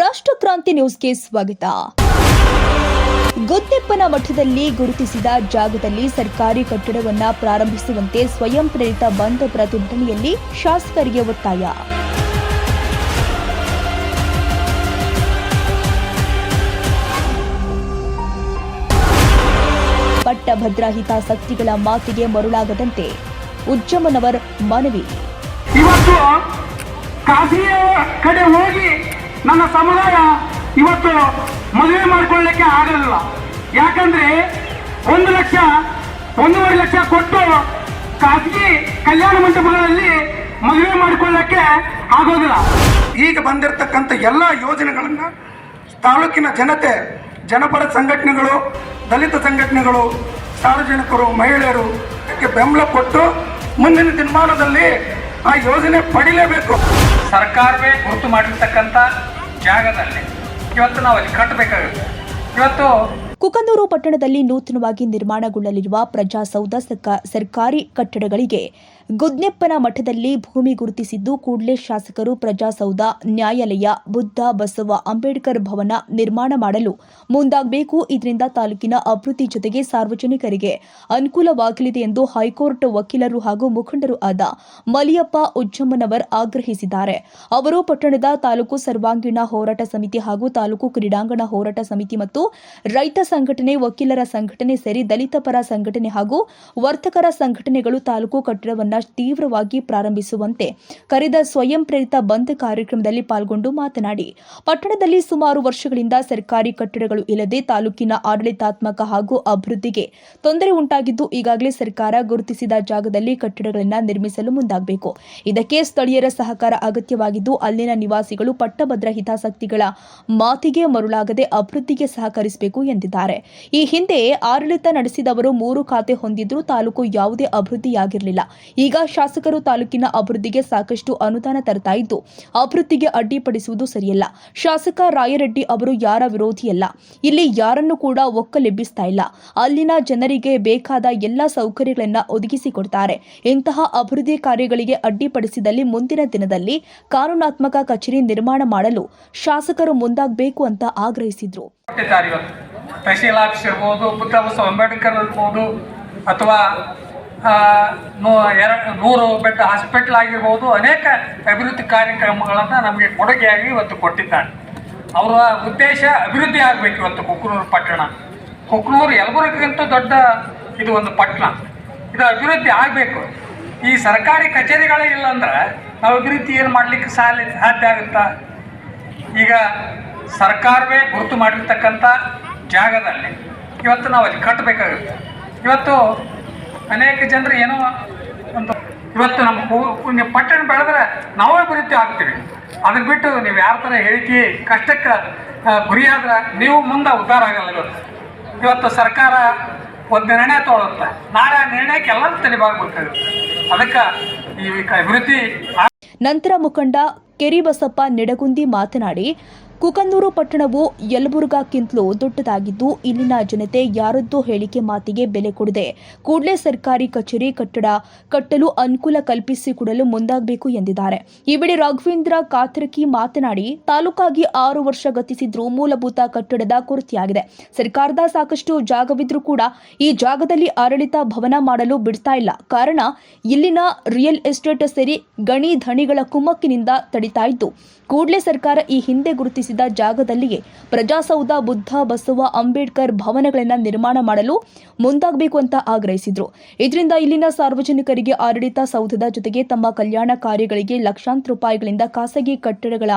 ರಾಷ್ಟ್ರಕ್ರಾಂತಿ ನ್ಯೂಸ್ಗೆ ಸ್ವಾಗತ. ಗುದ್ದೆಪ್ಪನ ಮಠದಲ್ಲಿ ಗುರುತಿಸಿದ ಜಾಗದಲ್ಲಿ ಸರ್ಕಾರಿ ಕಟ್ಟಡವನ್ನ ಪ್ರಾರಂಭಿಸುವಂತೆ ಸ್ವಯಂ ಪ್ರೇರಿತ ಬಂದ್ ಪ್ರತಿಭಟನೆಯಲ್ಲಿ ಶಾಸಕರಿಗೆ ಒತ್ತಾಯ. ಪಟ್ಟಭದ್ರ ಹಿತಾಸಕ್ತಿಗಳ ಮಾತಿಗೆ ಮರುಳಾಗದಂತೆ ಉಜ್ಜಮನವರ್ ಮನವಿ. ಇವತ್ತು ಕಡೆ ಹೋಗಿ ನನ್ನ ಸಮುದಾಯ ಇವತ್ತು ಮದುವೆ ಮಾಡಿಕೊಳ್ಳಲಿಕ್ಕೆ ಆಗಲ್ಲ ಯಾಕಂದ್ರೆ ಒಂದು ಲಕ್ಷ ಒಂದೂವರೆ ಲಕ್ಷ ಕೊಟ್ಟು ಖಾಸಗಿ ಕಲ್ಯಾಣ ಮಂಟಪಗಳಲ್ಲಿ ಮದುವೆ ಮಾಡಿಕೊಳ್ಳಕ್ಕೆ ಆಗೋದಿಲ್ಲ. ಈಗ ಬಂದಿರತಕ್ಕಂತ ಎಲ್ಲ ಯೋಜನೆಗಳನ್ನ ತಾಲೂಕಿನ ಜನತೆ ಜನಪರ ಸಂಘಟನೆಗಳು ದಲಿತ ಸಂಘಟನೆಗಳು ಸಾರ್ವಜನಿಕರು ಮಹಿಳೆಯರು ಇದಕ್ಕೆ ಬೆಂಬಲ ಕೊಟ್ಟು ಮುಂದಿನ ದಿನಮಾನದಲ್ಲಿ ಆ ಯೋಜನೆ ಪಡಿಲೇಬೇಕು. ಸರ್ಕಾರವೇ ಗುರುತು ಮಾಡಿರ್ತಕ್ಕಂಥ ಜಾಗದಲ್ಲಿ. ಇವತ್ತು ನಾವು ಅಲ್ಲಿ ಕಟ್ಟಬೇಕಾಗುತ್ತೆ. ಇವತ್ತು ಕುಕನೂರು ಪಟ್ಟಣದಲ್ಲಿ ನೂತನವಾಗಿ ನಿರ್ಮಾಣಗೊಳ್ಳಲಿರುವ ಪ್ರಜಾಸೌಧ ಸರ್ಕ- ಸರ್ಕಾರಿ ಕಟ್ಟಡಗಳಿಗೆ ಗುದ್ನೆಪ್ಪನ ಮಠದಲ್ಲಿ ಭೂಮಿ ಗುರುತಿಸಿದ್ದು ಕೂಡಲೇ ಶಾಸಕರು ಪ್ರಜಾಸೌಧ, ನ್ಯಾಯಾಲಯ, ಬುದ್ಧ, ಬಸವ, ಅಂಬೇಡ್ಕರ್ ಭವನ ನಿರ್ಮಾಣ ಮಾಡಲು ಮುಂದಾಗಬೇಕು. ಇದರಿಂದ ತಾಲೂಕಿನ ಅಭಿವೃದ್ಧಿ ಜೊತೆಗೆ ಸಾರ್ವಜನಿಕರಿಗೆ ಅನುಕೂಲವಾಗಲಿದೆ ಎಂದು ಹೈಕೋರ್ಟ್ ವಕೀಲರು ಹಾಗೂ ಮುಖಂಡರು ಆದ ಮಲಿಯಪ್ಪ ಉಜ್ಜಮ್ಮನವರ್ ಆಗ್ರಹಿಸಿದ್ದಾರೆ. ಅವರು ಪಟ್ಟಣದ ತಾಲೂಕು ಸರ್ವಾಂಗೀಣ ಹೋರಾಟ ಸಮಿತಿ ಹಾಗೂ ತಾಲೂಕು ಕ್ರೀಡಾಂಗಣ ಹೋರಾಟ ಸಮಿತಿ ಮತ್ತು ರೈತ ಸಂಘಟನೆ, ವಕೀಲರ ಸಂಘಟನೆ ಸೇರಿ ದಲಿತ ಪರ ಸಂಘಟನೆ ಹಾಗೂ ವರ್ತಕರ ಸಂಘಟನೆಗಳು ತಾಲೂಕು ಕಟ್ಟಡವನ್ನ ತೀವ್ರವಾಗಿ ಪ್ರಾರಂಭಿಸುವಂತೆ ಕರೆದ ಸ್ವಯಂ ಪ್ರೇರಿತ ಬಂದ್ ಕಾರ್ಯಕ್ರಮದಲ್ಲಿ ಪಾಲ್ಗೊಂಡು ಮಾತನಾಡಿ, ಪಟ್ಟಣದಲ್ಲಿ ಸುಮಾರು ವರ್ಷಗಳಿಂದ ಸರ್ಕಾರಿ ಕಟ್ಟಡಗಳು ಇಲ್ಲದೆ ತಾಲೂಕಿನ ಆಡಳಿತಾತ್ಮಕ ಹಾಗೂ ಅಭಿವೃದ್ಧಿಗೆ ತೊಂದರೆ ಉಂಟಾಗಿದ್ದು, ಈಗಾಗಲೇ ಸರ್ಕಾರ ಗುರುತಿಸಿದ ಜಾಗದಲ್ಲಿ ಕಟ್ಟಡಗಳನ್ನು ನಿರ್ಮಿಸಲು ಮುಂದಾಗಬೇಕು. ಇದಕ್ಕೆ ಸ್ಥಳೀಯರ ಸಹಕಾರ ಅಗತ್ಯವಾಗಿದ್ದು, ಅಲ್ಲಿನ ನಿವಾಸಿಗಳು ಪಟ್ಟಭದ್ರ ಹಿತಾಸಕ್ತಿಗಳ ಮಾತಿಗೆ ಮರುಳಾಗದೆ ಅಭಿವೃದ್ಧಿಗೆ ಸಹಕರಿಸಬೇಕು ಎಂದಿದ್ದಾರೆ. ಈ ಹಿಂದೆ ಆಡಳಿತ ನಡೆಸಿದವರು ಮೂರು ಖಾತೆ ಹೊಂದಿದ್ರೂ ತಾಲೂಕು ಯಾವುದೇ ಅಭಿವೃದ್ಧಿಯಾಗಿರಲಿಲ್ಲ. ಈಗ ಶಾಸಕರು ತಾಲೂಕಿನ ಅಭಿವೃದ್ಧಿಗೆ ಸಾಕಷ್ಟು ಅನುದಾನ ತರ್ತಾ ಇದ್ದು, ಅಭಿವೃದ್ಧಿಗೆ ಅಡ್ಡಿಪಡಿಸುವುದು ಸರಿಯಲ್ಲ. ಶಾಸಕ ರಾಯರೆಡ್ಡಿ ಅವರು ಯಾರ ವಿರೋಧಿಯಲ್ಲ ಇಲ್ಲಿ ಯಾರನ್ನು ಕೂಡ ಒಕ್ಕಲೆಬ್ಬಿಸ್ತಾ ಇಲ್ಲ. ಅಲ್ಲಿನ ಜನರಿಗೆ ಬೇಕಾದ ಎಲ್ಲ ಸೌಕರ್ಯಗಳನ್ನ ಒದಗಿಸಿಕೊಡ್ತಾರೆ. ಇಂತಹ ಅಭಿವೃದ್ಧಿ ಕಾರ್ಯಗಳಿಗೆ ಅಡ್ಡಿಪಡಿಸಿದಲ್ಲಿ ಮುಂದಿನ ದಿನದಲ್ಲಿ ಕಾನೂನಾತ್ಮಕ ಕಚೇರಿ ನಿರ್ಮಾಣ ಮಾಡಲು ಶಾಸಕರು ಮುಂದಾಗಬೇಕು ಅಂತ ಆಗ್ರಹಿಸಿದ್ರು. ತಹಶೀಲ್ ಆಫೀಸ್ ಇರ್ಬೋದು ಪುತ್ರ ಅಂಬೇಡ್ಕರ್ ಇರ್ಬೋದು, ಅಥವಾ ಎರಡು ನೂರು ಬೆಡ್ ಹಾಸ್ಪಿಟ್ಲ್ ಆಗಿರ್ಬೋದು ಅನೇಕ ಅಭಿವೃದ್ಧಿ ಕಾರ್ಯಕ್ರಮಗಳನ್ನು ನಮಗೆ ಕೊಡುಗೆಯಾಗಿ ಇವತ್ತು ಕೊಟ್ಟಿದ್ದಾರೆ. ಅವರ ಉದ್ದೇಶ ಅಭಿವೃದ್ಧಿ ಆಗಬೇಕು ಇವತ್ತು ಕುಕ್ನೂರು ಪಟ್ಟಣ. ಕುಕ್ನೂರು ಯಲಬುರ್ಗಿಗಿಂತ ದೊಡ್ಡ ಇದು ಒಂದು ಪಟ್ಟಣ. ಇದು ಅಭಿವೃದ್ಧಿ ಆಗಬೇಕು. ಈ ಸರ್ಕಾರಿ ಕಚೇರಿಗಳೇ ಇಲ್ಲಾಂದ್ರೆ ನಾವು ಅಭಿವೃದ್ಧಿ ಏನು ಮಾಡಲಿಕ್ಕೆ ಸಾಧ್ಯ ಸಾಧ್ಯ ಆಗುತ್ತಾ? ಈಗ ಸರ್ಕಾರವೇ ಗುರುತು ಮಾಡಿರ್ತಕ್ಕಂಥ ಜಾಗದಲ್ಲಿ ಇವತ್ತು ನಾವು ಅಲ್ಲಿ ಕಟ್ಟಬೇಕಾಗುತ್ತೆ. ಇವತ್ತು ಅನೇಕ ಜನರು ಏನೋ ಒಂದು ಇವತ್ತು ನಮ್ಮ ಪುಣ್ಯ ಪಟ್ಟಣ ಬೆಳೆದ್ರೆ ನಾವೇ ಅಭಿವೃದ್ಧಿ ಆಗ್ತೀವಿ. ಅದನ್ನ ಬಿಟ್ಟು ನೀವು ಯಾರ ಥರ ಹೇಳಿಕೆ, ಕಷ್ಟಕ್ಕೆ ಗುರಿಯಾದ್ರೆ ನೀವು ಮುಂದೆ ಉದ್ಧಾರ ಆಗಲ್ಲ ಇವತ್ತು ಇವತ್ತು ಸರ್ಕಾರ ಒಂದು ನಿರ್ಣಯ ತೊಗೊಳುತ್ತೆ. ನಾಳೆ ನಿರ್ಣಯಕ್ಕೆ ಎಲ್ಲರೂ ತಲೆಬಾಗ್ಬೇಕಾಗುತ್ತೆ ಅದಕ್ಕೆ ಈ ಅಭಿವೃದ್ಧಿ ನಂತರ ಮುಖಂಡ ಕೆರಿಬಸಪ್ಪ ನಿಡಗುಂದಿ ಮಾತನಾಡಿ ಕುಕನೂರು ಪಟ್ಟಣವು ಯಲಬುರ್ಗಾಕ್ಕಿಂತಲೂ ದೊಡ್ಡದಾಗಿದ್ದು, ಇಲ್ಲಿನ ಜನತೆ ಯಾರದ್ದೋ ಹೇಳಿಕೆ ಮಾತಿಗೆ ಬೆಲೆ ಕೊಡದೆ ಕೂಡಲೇ ಸರ್ಕಾರಿ ಕಚೇರಿ ಕಟ್ಟಡ ಕಟ್ಟಲು ಅನುಕೂಲ ಕಲ್ಪಿಸಿಕೊಡಲು ಮುಂದಾಗಬೇಕು ಎಂದಿದ್ದಾರೆ. ಈ ವೇಳೆ ರಾಘವೇಂದ್ರ ಕಾತರಕಿ ಮಾತನಾಡಿ, ತಾಲೂಕಾಗಿ ಆರು ವರ್ಷ ಗತಿಸಿದ್ರೂ ಮೂಲಭೂತ ಕಟ್ಟಡದ ಕೊರತೆಯಾಗಿದೆ. ಸರ್ಕಾರದ ಸಾಕಷ್ಟು ಜಾಗವಿದ್ರೂ ಕೂಡ ಈ ಜಾಗದಲ್ಲಿ ಆಡಳಿತ ಭವನ ಮಾಡಲು ಬಿಡ್ತಾ ಇಲ್ಲ. ಕಾರಣ, ಇಲ್ಲಿನ ರಿಯಲ್ ಎಸ್ಟೇಟ್ ಸೇರಿ ಗಣಿ ಧಣಿಗಳ ಕುಮ್ಮಕ್ಕಿನಿಂದ ತಡಿತಾ ಇದ್ದು, ಕೂಡಲೇ ಸರ್ಕಾರ ಈ ಹಿಂದೆ ಗುರುತಿಸಿದ ಜಾಗದಲ್ಲಿಯೇ ಪ್ರಜಾಸೌಧ, ಬುದ್ಧ, ಬಸವ, ಅಂಬೇಡ್ಕರ್ ಭವನಗಳನ್ನು ನಿರ್ಮಾಣ ಮಾಡಲು ಮುಂದಾಗಬೇಕು ಅಂತ ಆಗ್ರಹಿಸಿದರು. ಇದರಿಂದ ಇಲ್ಲಿನ ಸಾರ್ವಜನಿಕರಿಗೆ ಆಡಳಿತ ಸೌಧದ ಜೊತೆಗೆ ತಮ್ಮ ಕಲ್ಯಾಣ ಕಾರ್ಯಗಳಿಗೆ ಲಕ್ಷಾಂತರ ರೂಪಾಯಿಗಳಿಂದ ಖಾಸಗಿ ಕಟ್ಟಡಗಳ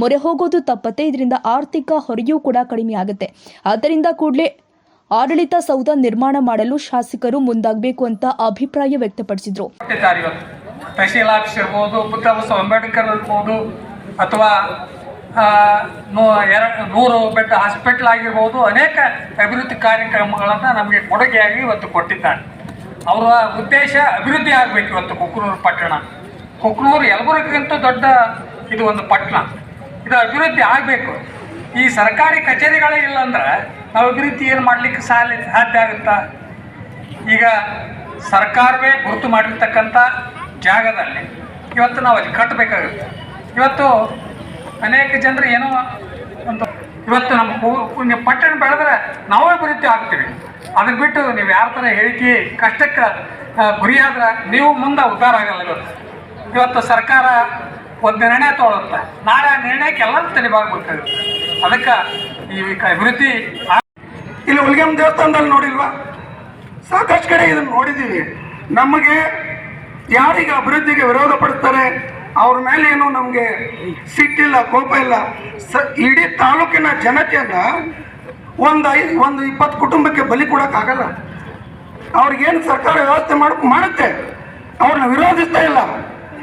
ಮೊರೆ ಹೋಗೋದು ತಪ್ಪತ್ತೆ. ಇದರಿಂದ ಆರ್ಥಿಕ ಹೊರೆಯೂ ಕೂಡ ಕಡಿಮೆಯಾಗುತ್ತೆ ಆದ್ದರಿಂದ ಕೂಡಲೇ ಆಡಳಿತ ಸೌಧ ನಿರ್ಮಾಣ ಮಾಡಲು ಶಾಸಕರು ಮುಂದಾಗಬೇಕು ಅಂತ ಅಭಿಪ್ರಾಯ ವ್ಯಕ್ತಪಡಿಸಿದ್ರು. ತಹಶೀಲ್ ಆಫೀಸ್ ಇರ್ಬೋದು ಬುದ್ಧ ಬಸವ ಅಂಬೇಡ್ಕರ್ ಇರ್ಬೋದು, ಅಥವಾ ಎರಡು, ನೂರು ಬೆಡ್ ಹಾಸ್ಪಿಟ್ಲ್ ಆಗಿರ್ಬೋದು ಅನೇಕ ಅಭಿವೃದ್ಧಿ ಕಾರ್ಯಕ್ರಮಗಳನ್ನು ನಮಗೆ ಕೊಡುಗೆಯಾಗಿ ಇವತ್ತು ಕೊಟ್ಟಿದ್ದಾರೆ. ಅವರ ಉದ್ದೇಶ ಅಭಿವೃದ್ಧಿ ಆಗಬೇಕು ಇವತ್ತು ಕುಕ್ನೂರು ಪಟ್ಟಣ. ಕುಕ್ನೂರು ಯಲಬುರ್ಗಿಗಿಂತ ದೊಡ್ಡ ಇದು ಒಂದು ಪಟ್ಟಣ. ಇದು ಅಭಿವೃದ್ಧಿ ಆಗಬೇಕು. ಈ ಸರ್ಕಾರಿ ಕಚೇರಿಗಳೇ ಇಲ್ಲಾಂದ್ರೆ ನಾವು ಅಭಿವೃದ್ಧಿ ಏನು ಮಾಡಲಿಕ್ಕೆ ಸಾಧ್ಯ ಸಾಧ್ಯ ಆಗುತ್ತಾ? ಈಗ ಸರ್ಕಾರವೇ ಗುರುತು ಮಾಡಿರ್ತಕ್ಕಂಥ ಜಾಗದಲ್ಲಿ ಇವತ್ತು ನಾವು ಅಲ್ಲಿ ಕಟ್ಟಬೇಕಾಗುತ್ತೆ. ಇವತ್ತು ಅನೇಕ ಜನರು ಏನೋ ಇವತ್ತು ನಮ್ಮ ನೀವು ಪಟ್ಟಣ ಬೆಳೆದ್ರೆ ನಾವೇ ಅಭಿವೃದ್ಧಿ ಆಗ್ತೀವಿ. ಅದನ್ನ ಬಿಟ್ಟು ನೀವು ಯಾರ ಥರ ಹೇಳಿಕೆ, ಕಷ್ಟಕ್ಕೆ ಗುರಿಯಾದ್ರೆ ನೀವು ಮುಂದೆ ಉದ್ಧಾರ ಆಗಲ್ಲ ಇವತ್ತು ಇವತ್ತು ಸರ್ಕಾರ ಒಂದು ನಿರ್ಣಯ ತೊಗೊಳುತ್ತೆ. ನಾಳೆ ಆ ನಿರ್ಣಯಕ್ಕೆ ಎಲ್ಲರೂ ತಲೆಬಾಗ್ಬೇಕಾಗುತ್ತೆ ಅದಕ್ಕೆ ಈ ಅಭಿವೃದ್ಧಿ ಇಲ್ಲಿ ಹುಲಿಗೆಮ್ಮ ದೇವಸ್ಥಾನದಲ್ಲಿ ನೋಡಿಲ್ವಾ? ಸಾಕಷ್ಟು ಕಡೆ ಇದನ್ನು ನೋಡಿದ್ದೀವಿ ನಮಗೆ ಯಾರಿಗೆ ಅಭಿವೃದ್ಧಿಗೆ ವಿರೋಧ ಪಡಿಸ್ತಾರೆ ಅವ್ರ ಮೇಲೆ ಏನು ನಮಗೆ ಸಿಟ್ಟಿಲ್ಲ ಕೋಪ ಇಲ್ಲ. ಸ, ಇಡೀ ತಾಲೂಕಿನ ಜನತೆಯನ್ನ ಒಂದು ಐದು ಒಂದು ಇಪ್ಪತ್ತು ಕುಟುಂಬಕ್ಕೆ ಬಲಿ ಕೊಡೋಕ್ಕಾಗಲ್ಲ ಅವ್ರಿಗೇನು ಸರ್ಕಾರ ವ್ಯವಸ್ಥೆ ಮಾಡ, ಮಾಡುತ್ತೆ? ಅವ್ರನ್ನ ವಿರೋಧಿಸ್ತಾ ಇಲ್ಲ.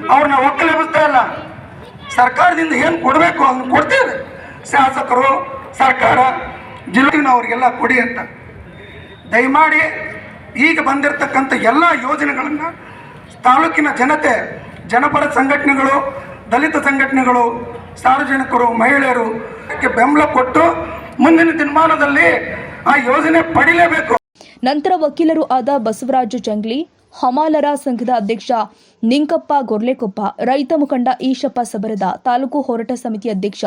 ಅವ್ರನ್ನ ಒಕ್ಕಲೆಬ್ಬಿಸ್ತಾ ಇಲ್ಲ. ಸರ್ಕಾರದಿಂದ ಏನು ಕೊಡಬೇಕು ಅದನ್ನ ಕೊಡ್ತೇವೆ. ಶಾಸಕರು, ಸರ್ಕಾರ ಜಿಲ್ಲೆನವ್ರಿಗೆಲ್ಲ ಕೊಡಿ ಅಂತ. ದಯಮಾಡಿ ಈಗ ಬಂದಿರತಕ್ಕಂಥ ಎಲ್ಲ ಯೋಜನೆಗಳನ್ನು ತಾಲೂಕಿನ ಜನತೆ ಜನಪರ ಸಂಘಟನೆಗಳು, ದಲಿತ ಸಂಘಟನೆಗಳು, ಸಾರ್ವಜನಿಕರು, ಮಹಿಳೆಯರು ಇದಕ್ಕೆ ಬೆಂಬಲ ಕೊಟ್ಟು ಮುಂದಿನ ದಿನಮಾನದಲ್ಲಿ ಆ ಯೋಜನೆ ಪಡಿಲೇಬೇಕು. ನಂತರ ವಕೀಲರು ಆದ ಬಸವರಾಜ ಜಂಗ್ಲಿ ಹಮಾಲರ ಸಂಘದ ಅಧ್ಯಕ್ಷ ನಿಂಕಪ್ಪ ಗೊರ್ಲೆಕೊಪ್ಪ, ರೈತ ಮುಖಂಡ ಈಶಪ್ಪ ಸಬರದ, ತಾಲೂಕು ಹೋರಾಟ ಸಮಿತಿ ಅಧ್ಯಕ್ಷ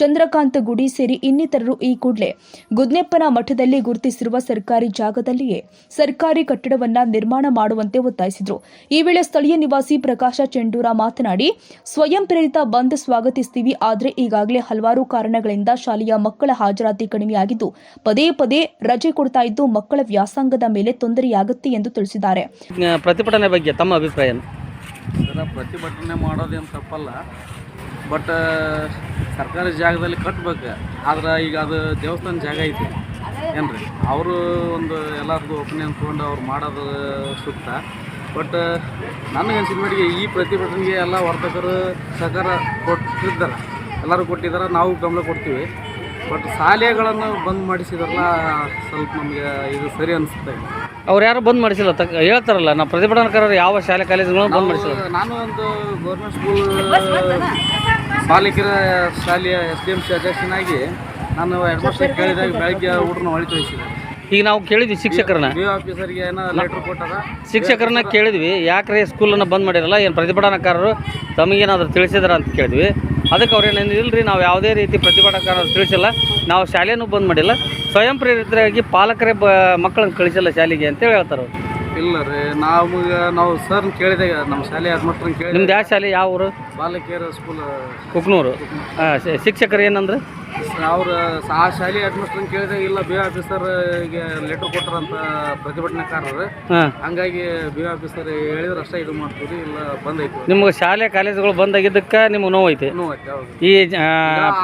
ಚಂದ್ರಕಾಂತ ಗುಡಿ ಸೇರಿ ಇನ್ನಿತರರು ಈ ಕೂಡಲೇ ಗುದ್ನೆಪ್ಪನ ಮಠದಲ್ಲಿ ಗುರುತಿಸಿರುವ ಸರ್ಕಾರಿ ಜಾಗದಲ್ಲಿಯೇ ಸರ್ಕಾರಿ ಕಟ್ಟಡವನ್ನ ನಿರ್ಮಾಣ ಮಾಡುವಂತೆ ಒತ್ತಾಯಿಸಿದರು. ಈ ವೇಳೆ ಸ್ಥಳೀಯ ನಿವಾಸಿ ಪ್ರಕಾಶ ಚೆಂಡೂರ ಮಾತನಾಡಿ, ಸ್ವಯಂ ಪ್ರೇರಿತ ಬಂದ್ ಸ್ವಾಗತಿಸ್ತೀವಿ, ಆದರೆ ಈಗಾಗಲೇ ಹಲವಾರು ಕಾರಣಗಳಿಂದ ಶಾಲೆಯ ಮಕ್ಕಳ ಹಾಜರಾತಿ ಕಡಿಮೆಯಾಗಿದ್ದು, ಪದೇ ಪದೇ ರಜೆ ಕೊಡ್ತಾ ಇದ್ದು ಮಕ್ಕಳ ವ್ಯಾಸಂಗದ ಮೇಲೆ ತೊಂದರೆಯಾಗುತ್ತೆ ಎಂದು ತಿಳಿಸಿದ್ದಾರೆ. ಪ್ರತಿಭಟನೆ ಬಗ್ಗೆ, ತಮ್ಮ ಅಭಿಪ್ರಾಯ? ಸರ, ಪ್ರತಿಭಟನೆ ಮಾಡೋದೇನು ತಪ್ಪಲ್ಲ. ಬಟ್ ಸರ್ಕಾರಿ ಜಾಗದಲ್ಲಿ ಕಟ್ಟಬೇಕು ಆದ್ರೆ ಈಗ ಅದು ದೇವಸ್ಥಾನ ಜಾಗ ಐತಿ. ಏನ್ರಿ? ಅವರು ಒಂದು ಎಲ್ಲರಿಗೂ ಒಪಿನಿಯನ್ ತೊಗೊಂಡು ಅವ್ರು ಮಾಡೋದು ಸೂಕ್ತ. ಬಟ್ ನನಗೆ ಅನ್ಸಿದ ಮಟ್ಟಿಗೆ ಈ ಪ್ರತಿಭಟನೆಗೆ ಎಲ್ಲ ವರ್ತಕರು ಸಹಕಾರ ಕೊಟ್ಟಿದ್ದಾರೆ. ಎಲ್ಲರೂ ಕೊಟ್ಟಿದ್ದಾರೆ, ನಾವು ಗಮನ ಕೊಡ್ತೀವಿ. ಬಟ್ ಶಾಲೆಗಳನ್ನು ಬಂದ್ ಮಾಡಿಸಿದಾರಲ್ಲ, ಸ್ವಲ್ಪ ನಮಗೆ ಇದು ಸರಿ ಅನಿಸುತ್ತೆ. ಅವ್ರು ಯಾರು ಬಂದ್ ಮಾಡಿಸಿಲ್ಲ. ತಕ್ಕ ಹೇಳ್ತಾರಲ್ಲ ನಾವು ಪ್ರತಿಭಟನಾಕಾರರು ಯಾವ ಶಾಲೆ ಕಾಲೇಜುಗಳನ್ನು ಬಂದ್ ಮಾಡಿಸಿಲ್ಲ. ನಾನು ಒಂದು ಗೌರ್ಮೆಂಟ್ ಸ್ಕೂಲ್ ಬಾಲಿಕರ ಶಾಲೆಯ ಎಸ್ ಡಿ ಎಂ ಸಿ ಅಧ್ಯಕ್ಷನಾಗಿ ನಾನು ಎರಡು ವರ್ಷ ಕೇಳಿದಾಗ ಬೆಳಗ್ಗೆ ಊಟನ ಹೊಳಿ ತೋರಿಸಿದೆ ಈಗ ನಾವು ಕೇಳಿದ್ವಿ ಶಿಕ್ಷಕರನ್ನ. ಬಿ ಆಫೀಸರ್ಗೆ ಏನೋ ಲೆಟ್ರ್ ಕೊಟ್ಟಾರ ಶಿಕ್ಷಕರನ್ನ ಕೇಳಿದ್ವಿ ಯಾಕ್ರೆ ಸ್ಕೂಲನ್ನು ಬಂದ್ ಮಾಡಿರಲ್ಲ ಏನು ಪ್ರತಿಭಟನಾಕಾರರು ತಮಗೇನಾದರೂ ತಿಳಿಸಿದಾರ ಅಂತ ಕೇಳಿದ್ವಿ. ಅದಕ್ಕೆ ಅವ್ರೇನು ರೀ ನಾವು ಯಾವುದೇ ರೀತಿ ಪ್ರತಿಭಟನೆ ತಿಳಿಸಿಲ್ಲ ನಾವು ಶಾಲೆನೂ ಬಂದ್ ಮಾಡಿಲ್ಲ ಸ್ವಯಂ ಪ್ರೇರಿತರಾಗಿ ಪಾಲಕರೇ ಬ ಮಕ್ಕಳನ್ನು ಕಳಿಸಿಲ್ಲ ಶಾಲೆಗೆ ಅಂತೇಳಿ ಹೇಳ್ತಾರೆ ಅವ್ರು. ಇಲ್ಲ ರೀ. ನಮಗೆ ನಾವು ಸರ್ ಕೇಳಿದಾಗ ನಮ್ಮ ಶಾಲೆ ಹೆಡ್ ಕೇಳಿ ಕೇಳಿದ ನಿಮ್ದು ಯಾವ ಶಾಲೆ ಯಾವ ಊರು? ಬಾಲಕಿಯರ ಸ್ಕೂಲ್ ಕುಕ್ನೂರು. ಶಿಕ್ಷಕರು ಏನಂದ್ರೆ? ಅವ್ರು ಆ ಶಾಲೆ ಹೆಡ್ ಮಾಸ್ಟರ್ ಕೇಳಿದಾಗ ಇಲ್ಲ ಬಿ ಆಫೀಸರ್ಗೆ ಲೆಟ್ರ್ ಕೊಟ್ಟರಂತ ಪ್ರತಿಭಟನಾಕಾರರು. ಹಂಗಾಗಿ ಬಿ ಆಫೀಸರ್ ಹೇಳಿದ್ರೆ ಅಷ್ಟೇ ಇದು ಮಾಡ್ತೀವಿ ಇಲ್ಲ ಬಂದೈತಿ ನಿಮ್ಗೆ ಶಾಲೆ ಕಾಲೇಜುಗಳು ಬಂದಾಗಿದ್ದಕ್ಕೆ ನಿಮ್ಗೆ ನೋವೈತಿ ಇನ್ನೂ ಐತೆ ಹೌದು. ಈ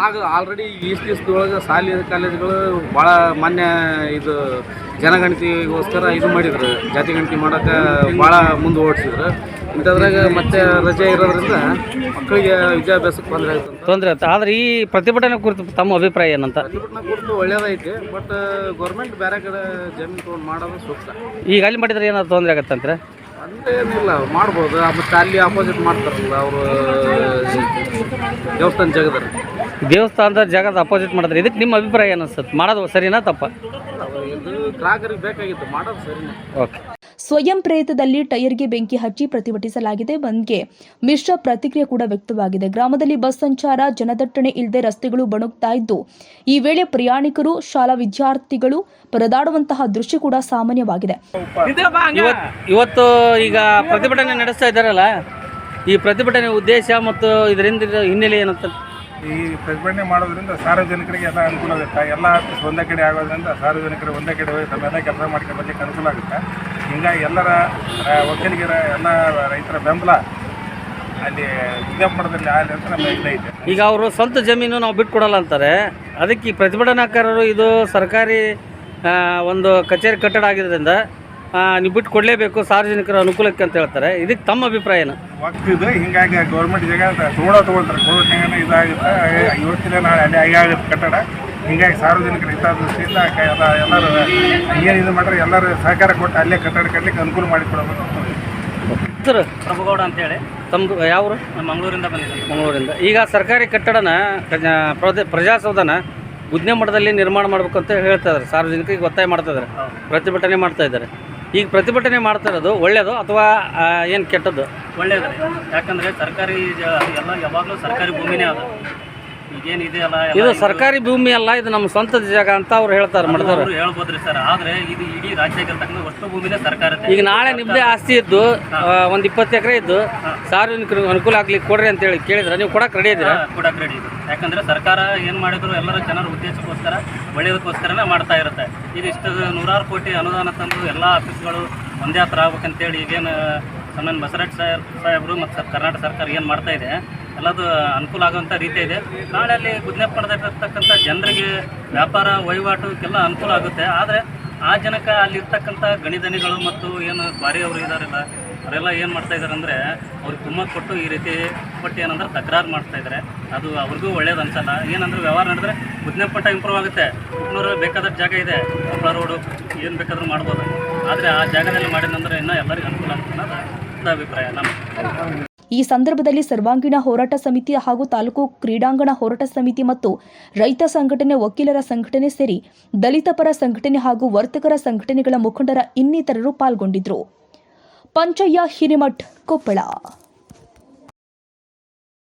ಆಗ ಆಲ್ರೆಡಿ ಈಸ್ಟ್ ದಿವಸದೊಳಗೆ ಶಾಲೆ ಕಾಲೇಜುಗಳು ಭಾಳ ಮಾನ್ಯ ಇದು ಜನಗಣತಿಗೋಸ್ಕರ ಇದು ಮಾಡಿದ್ರು. ಜಾತಿ ಗಣತಿ ಮಾಡೋಕೆ ಭಾಳ ಮುಂದೆ ಓಡಿಸಿದ್ರು. ಇಂಥದ್ರಾಗ ಮತ್ತೆ ರಜೆ ಇರೋದ್ರಿಂದ ಮಕ್ಕಳಿಗೆ ವಿದ್ಯಾಭ್ಯಾಸಕ್ಕೆ ತೊಂದರೆ ಆಯ್ತು ತೊಂದರೆ ಆಯ್ತು. ಆದ್ರೆ ಈ ಪ್ರತಿಭಟನೆ ಕುರಿತು ತಮ್ಮ ಅಭಿಪ್ರಾಯ ಏನಂತ? ಪ್ರತಿಭಟನೆ ಕುರಿತು ಒಳ್ಳೇದೈತಿ ಬಟ್ ಗೌರ್ಮೆಂಟ್ ಬೇರೆ ಕಡೆ ಜಮೀನು ತೊಗೊಂಡು ಮಾಡೋದು ಸೂಕ್ತ. ಈಗ ಅಲ್ಲಿ ಮಾಡಿದ್ರೆ ಏನಾದ್ರು ತೊಂದರೆ ಆಗತ್ತಂದ್ರೆ ಅಂತೇನಿಲ್ಲ ಮಾಡ್ಬೋದು. ಮತ್ತೆ ಅಲ್ಲಿ ಅಪೋಸಿಟ್ ಮಾಡ್ತಾರಲ್ಲ ಅವರು ದೇವಸ್ಥಾನ ಜಾಗದಲ್ಲಿ ದೇವಸ್ಥಾನದ ಜಾಗದ ಅಪೋಸಿಟ್ ಮಾಡಿದ್ರೆ ಇದಕ್ಕೆ ನಿಮ್ಮ ಅಭಿಪ್ರಾಯ ಏನು ಅನ್ಸುತ್ತೆ? ಮಾಡೋದು ಸರಿನಾ ತಪ್ಪ? ಗ್ರಾಹಕರಿಗೆ ಬೇಕಾಗಿತ್ತು ಮಾಡೋದು ಸರಿನೇ ಓಕೆ ಸ್ವಯಂ ಪ್ರೇರಿತದಲ್ಲಿ ಟೈರ್ಗೆ ಬೆಂಕಿ ಹಚ್ಚಿ ಪ್ರತಿಭಟಿಸಲಾಗಿದೆ ಬಂದ್ಗೆ. ಮಿಶ್ರ ಪ್ರತಿಕ್ರಿಯೆ ಕೂಡ ವ್ಯಕ್ತವಾಗಿದೆ. ಗ್ರಾಮದಲ್ಲಿ ಬಸ್ ಸಂಚಾರ ಜನದಟ್ಟಣೆ ಇಲ್ಲದೆ ರಸ್ತೆಗಳು ಬಣುಕ್ತಾ ಇದ್ದು ಈ ವೇಳೆ ಪ್ರಯಾಣಿಕರು ಶಾಲಾ ವಿದ್ಯಾರ್ಥಿಗಳು ಪರದಾಡುವಂತಹ ದೃಶ್ಯ ಕೂಡ ಸಾಮಾನ್ಯವಾಗಿದೆ. ಇವತ್ತು ಈಗ ಪ್ರತಿಭಟನೆ ನಡೆಸ್ತಾ ಇದ್ದಾರಲ್ಲ ಈ ಪ್ರತಿಭಟನೆ ಉದ್ದೇಶ ಮತ್ತು ಇದರಿಂದ ಹಿನ್ನೆಲೆ ಏನಂತ ಈ ಪ್ರತಿಭಟನೆ ಮಾಡೋದ್ರಿಂದ ಸಾರ್ವಜನಿಕರಿಗೆ ಎಲ್ಲ ಅನುಕೂಲ ಆಗುತ್ತೆ. ಎಲ್ಲ ಒಂದೇ ಕಡೆ ಆಗೋದ್ರಿಂದ ಸಾರ್ವಜನಿಕರು ಒಂದೇ ಕಡೆ ಹೋಗಿ ತಮ್ಮೆಲ್ಲ ಕೆಲಸ ಮಾಡ್ಕೊಂಡು ಬರ್ಲಿಕ್ಕೆ ಅನುಕೂಲ ಆಗುತ್ತೆ. ಹಿಂಗಾಗಿ ಎಲ್ಲರ ಆ, ಒಕ್ಕಲಿಗರ ಎಲ್ಲ ರೈತರ ಬೆಂಬಲ ಅಲ್ಲಿ ವಿಜ್ಞಾಪನದಲ್ಲಿ ಆಗಲಿ ಅಂತ ನಮ್ಮ ಇದೆ ಈಗ ಅವರು ಸ್ವಂತ ಜಮೀನು ನಾವು ಬಿಟ್ಕೊಡಲ್ಲ ಅಂತಾರೆ. ಅದಕ್ಕೆ ಈ ಪ್ರತಿಭಟನಾಕಾರರು ಇದು ಸರ್ಕಾರಿ ಒಂದು ಕಚೇರಿ ಕಟ್ಟಡ ಆಗಿದ್ದರಿಂದ ಆ, ನೀವು ಬಿಟ್ಟು ಕೊಡಲೇಬೇಕು ಸಾರ್ವಜನಿಕರ ಅನುಕೂಲಕ್ಕೆ ಅಂತ ಹೇಳ್ತಾರೆ. ಇದಕ್ಕೆ ತಮ್ಮ ಅಭಿಪ್ರಾಯ ಏನು? ಹೋಗ್ತಿದ್ದು ಹಿಂಗಾಗಿ ಗೌರ್ಮೆಂಟ್ ಜಾಗ ತೋಡ ತೊಗೊಳ್ತಾರೆ. ಗೌರ್ಮೆಂಟ್ ಇದಾಗುತ್ತೆ ಇವತ್ತಿನ ನಾಳೆ ಅಲ್ಲಿ ಆಗುತ್ತೆ ಕಟ್ಟಡ. ಹಿಂಗಾಗಿ ಸಾರ್ವಜನಿಕರ ಹಿತದೃಷ್ಟಿಯಿಂದ ಎಲ್ಲ ಎಲ್ಲರೂ ಏನು ಇದು ಮಾಡ್ರೆ ಎಲ್ಲರೂ ಸಹಕಾರ ಕೊಟ್ಟು ಅಲ್ಲೇ ಕಟ್ಟಡ ಕಟ್ಟಲಿಕ್ಕೆ ಅನುಕೂಲ ಮಾಡಿಕೊಡಬೇಕು ಅಂತ ಸರ್ ಪ್ರಭುಗೌಡ ಅಂತೇಳಿ ತಮ್ಮದು ಯಾವರು ನಾನು ಮಂಗಳೂರಿಂದ ಬಂದಿದ್ದೀನಿ. ಮಂಗಳೂರಿಂದ. ಈಗ ಸರ್ಕಾರಿ ಕಟ್ಟಡನ ಪ್ರಜಾ ಪ್ರಜಾ- ಪ್ರಜಾಸೌಧನ ಗುದ್ನೆ ಮಠದಲ್ಲಿ ನಿರ್ಮಾಣ ಮಾಡಬೇಕು ಅಂತ ಹೇಳ್ತಾ ಇದ್ದಾರೆ. ಸಾರ್ವಜನಿಕರಿಗೆ ಒತ್ತಾಯ ಮಾಡ್ತಾ ಇದ್ದಾರೆ. ಪ್ರತಿಭಟನೆ ಮಾಡ್ತಾ ಇದ್ದಾರೆ. ಈಗ ಪ್ರತಿಭಟನೆ ಮಾಡ್ತಾ ಇರೋದು ಒಳ್ಳೆಯದು ಅಥವಾ ಏನು ಕೆಟ್ಟದ್ದು? ಒಳ್ಳೇದು. ಯಾಕಂದರೆ ಸರ್ಕಾರಿ ಜ ಎಲ್ಲ ಯಾವಾಗಲೂ ಸರ್ಕಾರಿ ಭೂಮಿನೇ ಅದ. ಇದು ಸರ್ಕಾರಿ ಭೂಮಿ ಅಲ್ಲ ಇದು ನಮ್ಮ ಸ್ವಂತ ಜಾಗ ಅಂತ ಅವ್ರು ಹೇಳ್ತಾರೆ ಮಾಡ್ತಾರೆ ಹೇಳ್ಬೋದ್ರಿ ಸರ್ ಆದ್ರೆ ಇದು ಇಡೀ ರಾಜ್ಯಕ್ಕೆ ಒಟ್ಟು ಭೂಮಿನೇ ಸರ್ಕಾರ ಈಗ ನಾಳೆ ನಿಮ್ಮದೇ ಆಸ್ತಿ ಇದ್ದು ಒಂದು ಇಪ್ಪತ್ತು ಎಕರೆ ಇದ್ದು ಸಾರ್ವಜನಿಕರಿಗೆ ಅನುಕೂಲ ಆಗ್ಲಿಕ್ಕೆ ಕೊಡ್ರಿ ಅಂತೇಳಿ ಕೇಳಿದ್ರೆ ನೀವು ಕೊಡಕ್ಕೆ ರೆಡಿ ಇದ್ದೀರಾ? ಕೊಡಕ್ ರೆಡಿ ಇದೆ ಯಾಕಂದ್ರೆ ಸರ್ಕಾರ ಏನ್ ಮಾಡಿದ್ರು ಎಲ್ಲರ ಜನರ ಉದ್ದೇಶಕ್ಕೋಸ್ಕರ ಒಳ್ಳೆಯದಕ್ಕೋಸ್ಕರನೇ ಮಾಡ್ತಾ ಇರುತ್ತೆ. ಈಗ ಇಷ್ಟು ನೂರಾರು ಕೋಟಿ ಅನುದಾನ ತಂದು ಎಲ್ಲ ಆಫೀಸ್ಗಳು ಒಂದೇ ಹತ್ರ ಆಗ್ಬೇಕಂತೇಳಿ ಈಗೇನು ಸಮನ್ ಬಸವರಾಜ್ ಸಾಹೇಬ್ ಸಾಹೇಬರು ಮತ್ತು ಕರ್ನಾಟಕ ಸರ್ಕಾರ ಏನು ಮಾಡ್ತಾ ಇದೆ ಎಲ್ಲದು ಅನುಕೂಲ ಆಗುವಂಥ ರೀತಿ ಇದೆ. ನಾಳೆ ಅಲ್ಲಿ ಗುದ್ನೆಪ್ಪಣದಲ್ಲಿರ್ತಕ್ಕಂಥ ಜನರಿಗೆ ವ್ಯಾಪಾರ ವಹಿವಾಟಕ್ಕೆಲ್ಲ ಅನುಕೂಲ ಆಗುತ್ತೆ. ಆದರೆ ಆ ಜನಕ್ಕೆ ಅಲ್ಲಿರ್ತಕ್ಕಂಥ ಗಣಿಧನಿಗಳು ಮತ್ತು ಏನು ಬಾರಿ ಅವರು ಇದಾರಲ್ಲ, ಅವರೆಲ್ಲ ಏನು ಮಾಡ್ತಾ ಇದ್ದಾರೆ ಅಂದರೆ ಅವ್ರಿಗೆ ತುಂಬ ಕೊಟ್ಟು ಈ ರೀತಿ ಕೊಟ್ಟು ಏನಂದ್ರೆ ತಕರಾರು ಮಾಡ್ತಾ ಇದ್ದಾರೆ ಅದು ಅವ್ರಿಗೂ ಒಳ್ಳೇದು ಅನ್ಸಲ್ಲ. ಏನಂದ್ರೆ ವ್ಯವಹಾರ ನಡೆದ್ರೆ ಗುದ್ನೆಪ್ಪಟ್ಟ ಇಂಪ್ರೂವ್ ಆಗುತ್ತೆ. ಉಪ್ನೂರಲ್ಲಿ ಬೇಕಾದಷ್ಟು ಜಾಗ ಇದೆ. ಕೊಪ್ಪಳ ರೋಡು ಏನು ಬೇಕಾದರೂ ಮಾಡ್ಬೋದು. ಆದರೆ ಆ ಜಾಗದಲ್ಲಿ ಮಾಡಿದಂದ್ರೆ ಇನ್ನೂ ಎಲ್ಲರಿಗೂ ಅನುಕೂಲ ಅಂತ ಅಭಿಪ್ರಾಯ. ನಮ್ಮ ಈ ಸಂದರ್ಭದಲ್ಲಿ ಸರ್ವಾಂಗೀಣ ಹೋರಾಟ ಸಮಿತಿ ಹಾಗೂ ತಾಲೂಕು ಕ್ರೀಡಾಂಗಣ ಹೋರಾಟ ಸಮಿತಿ ಮತ್ತು ರೈತ ಸಂಘಟನೆ ವಕೀಲರ ಸಂಘಟನೆ ಸೇರಿ ದಲಿತ ಪರ ಸಂಘಟನೆ ಹಾಗೂ ವರ್ತಕರ ಸಂಘಟನೆಗಳ ಮುಖಂಡರ ಇನ್ನಿತರರು ಪಾಲ್ಗೊಂಡಿದ್ದರು ಪಂಚಯ್ಯ ಹಿರಿಮಠ್ ಕೊಪ್ಪಳ.